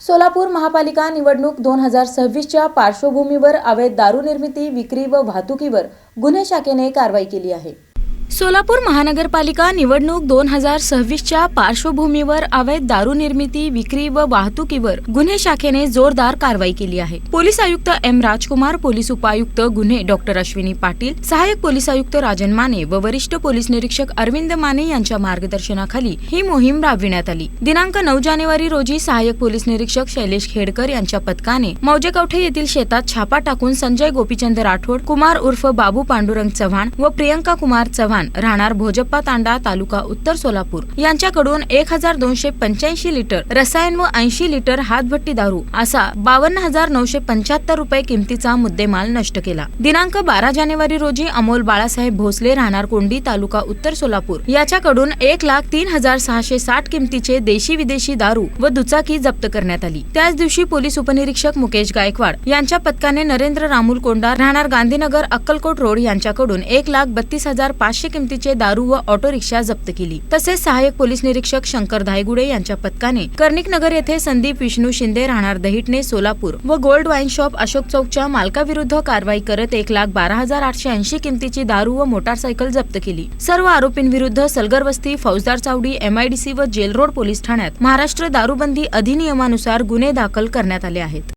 सोलापूर महापालिका निवडणूक दोन हजार सव्वीसच्या पार्श्वभूमीवर अवैध दारू निर्मिती विक्री व वाहतुकीवर गुन्हे शाखेने कारवाई केली आहे. सोलापूर महानगरपालिका निवडणूक दोन हजार सव्वीसच्या पार्श्वभूमीवर अवैध दारू निर्मिती विक्री व वाहतुकीवर गुन्हे शाखेने जोरदार कारवाई केली आहे. पोलीस आयुक्त एम राजकुमार पोलीस उपायुक्त गुन्हे डॉक्टर अश्विनी पाटील सहाय्यक पोलीस आयुक्त राजन माने व वरिष्ठ पोलीस निरीक्षक अरविंद माने यांच्या मार्गदर्शनाखाली ही मोहीम राबविण्यात आली. दिनांक नऊ जानेवारी रोजी सहाय्यक पोलीस निरीक्षक शैलेश खेडकर यांच्या पथकाने मौजेकवठे येथील शेतात छापा टाकून संजय गोपीचंद राठोड कुमार उर्फ बाबू पांडुरंग चव्हाण व प्रियंका कुमार चव्हाण राहणार भोजप्पा तांडा तालुका उत्तर सोलापूर. यांच्याकडून एक हजार दोनशे पंच्याऐंशी लिटर रसायन व ऐंशी लिटर हातभट्टी दारू असा बावन्न हजार नऊशे पंच्याहत्तर रुपये किमतीचा मुद्देमाल नष्ट केला. दिनांक बारा जानेवारी रोजी अमोल बाळासाहेब भोसले राहणार कोंडी तालुका उत्तर सोलापूर. याच्याकडून एक लाख तीन हजार सहाशे साठ किमतीचे देशी विदेशी दारू व दुचाकी जप्त करण्यात आली. त्याच दिवशी पोलीस उपनिरीक्षक मुकेश गायकवाड यांच्या पथकाने नरेंद्र रामुल कोंडा राहणार गांधीनगर अक्कलकोट रोड यांच्याकडून एक लाख बत्तीस हजार पाचशे किमतीचे दारू व ऑटो रिक्षा जप्त केली. तसेच सहाय्यक पोलीस निरीक्षक शंकर धायगुडे यांच्या पथकाने कर्णिक नगर येथे संदीप विष्णू शिंदे राहणार दहिटणे सोलापूर व गोल्ड वाईन शॉप अशोक चौकच्या मालकाविरुद्ध कारवाई करत एक लाख बारा हजार आठशे ऐंशी किमतीची दारू व मोटारसायकल जप्त केली. सर्व आरोपींविरुद्ध सलगर वस्ती फौजदार चावडी एमआयडीसी व जेल रोड पोलीस ठाण्यात महाराष्ट्र दारूबंदी अधिनियमानुसार गुन्हे दाखल करण्यात आले आहेत.